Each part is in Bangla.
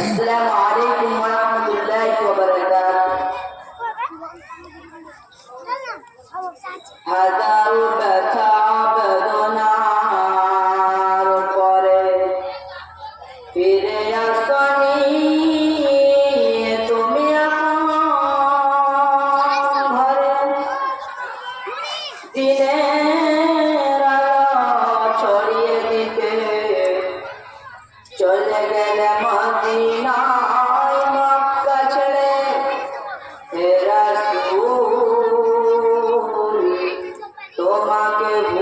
السلام عليكم ورحمة الله وبركاته. هذا ربك আমাকে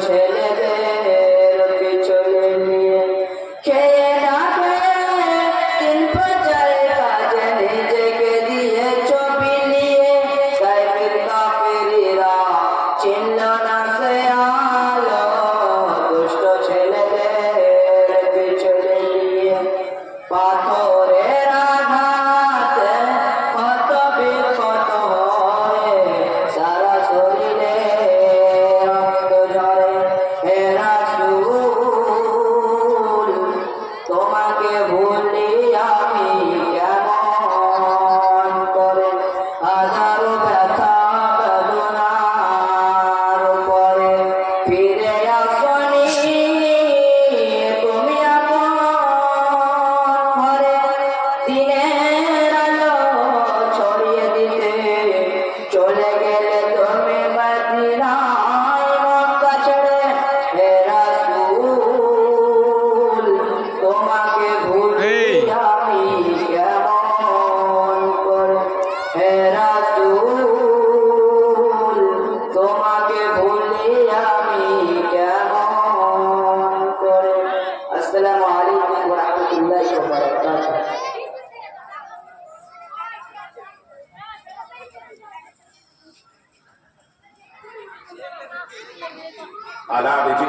noche. કે ભૂલે তোমাকে ভুলি আমি কেমন করে? আসসালামু আলাইকুম ওয়া রাহমাতুল্লাহি ওয়া বারাকাতুহু। على ذكر